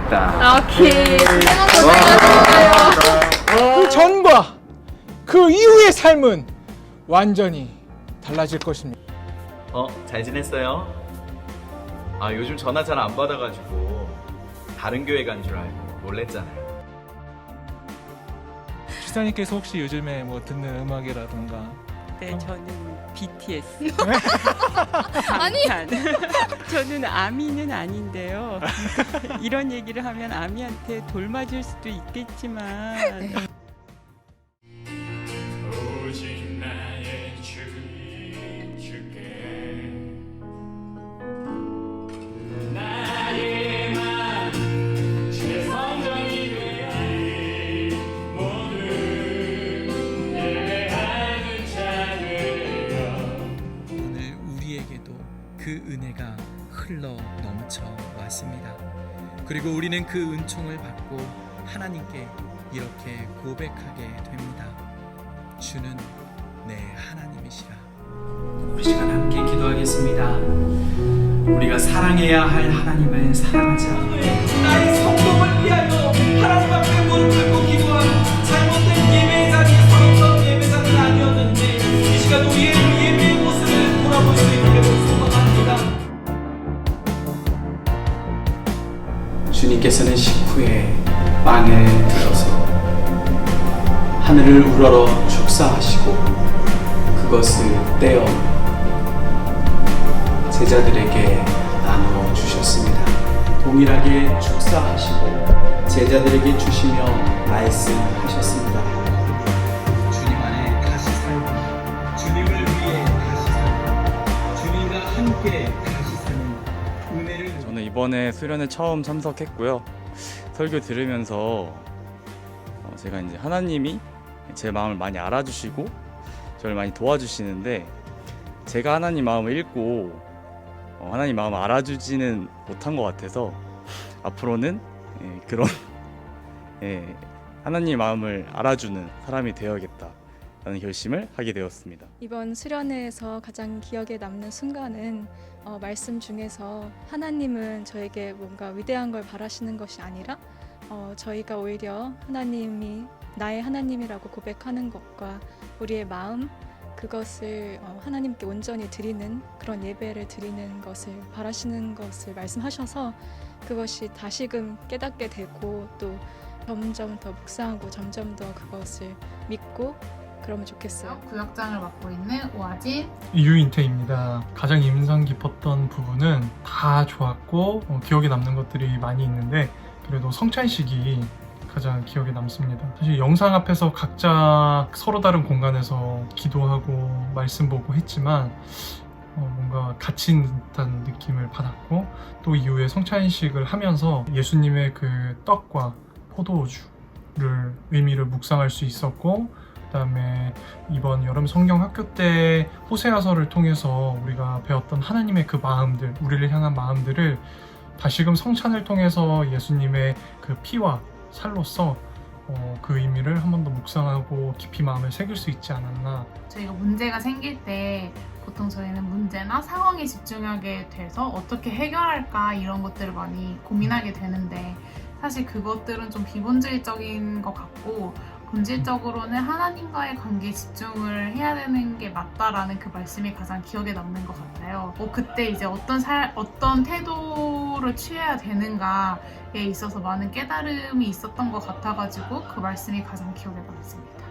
됐다. 오케이. 진행한 그 전과 그 이후의 삶은 완전히 달라질 것입니다. 어, 잘 지냈어요? 아, 요즘 전화 잘 안 받아가지고 다른 교회 간 줄 알고 놀랬잖아요. 지사님께서 혹시 요즘에 뭐 듣는 음악이라던가 네, 어. 저는 BTS. 아니. 방탄. 저는 아미는 아닌데요. 이런 얘기를 하면 아미한테 돌 맞을 수도 있겠지만 흘러 넘쳐 왔습니다. 그리고 우리는 그 은총을 받고 하나님께 이렇게 고백하게 됩니다. 주는 내 하나님이시라. 우리 시간 함께 기도하겠습니다. 우리가 사랑해야 할 하나님을 사랑하자. 주님께서는 식후에 빵을 들어서 하늘을 우러러 축사하시고 그것을 떼어 제자들에게 나누어 주셨습니다. 동일하게 축사하시고 제자들에게 주시며 말씀하셨습니다. 주님 안에 다시 살고 주님을 위해 다시 살고 주님과 함께 다시 저는 이번에 수련회 처음 참석했고요. 설교 들으면서 어, 제가 이제 하나님이 제 마음을 많이 알아주시고 저를 많이 도와주시는데 제가 하나님 마음을 읽고 어, 하나님 마음을 알아주지는 못한 것 같아서 앞으로는 예, 그런 예, 하나님 마음을 알아주는 사람이 되어야겠다 라는 결심을 하게 되었습니다. 이번 수련회에서 가장 기억에 남는 순간은 어, 말씀 중에서 하나님은 저에게 뭔가 위대한 걸 바라시는 것이 아니라 어, 저희가 오히려 하나님이 나의 하나님이라고 고백하는 것과 우리의 마음 그것을 어, 하나님께 온전히 드리는 그런 예배를 드리는 것을 바라시는 것을 말씀하셔서 그것이 다시금 깨닫게 되고 또 점점 더 묵상하고 점점 더 그것을 믿고 그러면 좋겠어요. 구역장을 맡고 있는 오아진. 유인태입니다. 가장 인상 깊었던 부분은 다 좋았고 어, 기억에 남는 것들이 많이 있는데 그래도 성찬식이 가장 기억에 남습니다. 사실 영상 앞에서 각자 서로 다른 공간에서 기도하고 말씀 보고 했지만 어, 뭔가 갇힌 듯한 느낌을 받았고 또 이후에 성찬식을 하면서 예수님의 그 떡과 포도주를 의미를 묵상할 수 있었고 그다음에 이번 여름 성경 학교 때 호세아서를 통해서 우리가 배웠던 하나님의 그 마음들, 우리를 향한 마음들을 다시금 성찬을 통해서 예수님의 그 피와 살로서 어, 그 의미를 한 번 더 묵상하고 깊이 마음을 새길 수 있지 않았나. 저희가 문제가 생길 때 보통 저희는 문제나 상황에 집중하게 돼서 어떻게 해결할까 이런 것들을 많이 고민하게 되는데 사실 그것들은 좀 비본질적인 것 같고 본질적으로는 하나님과의 관계에 집중을 해야 되는 게 맞다라는 그 말씀이 가장 기억에 남는 것 같아요. 뭐 그때 이제 어떤 살 어떤 태도를 취해야 되는가에 있어서 많은 깨달음이 있었던 것 같아가지고 그 말씀이 가장 기억에 남습니다.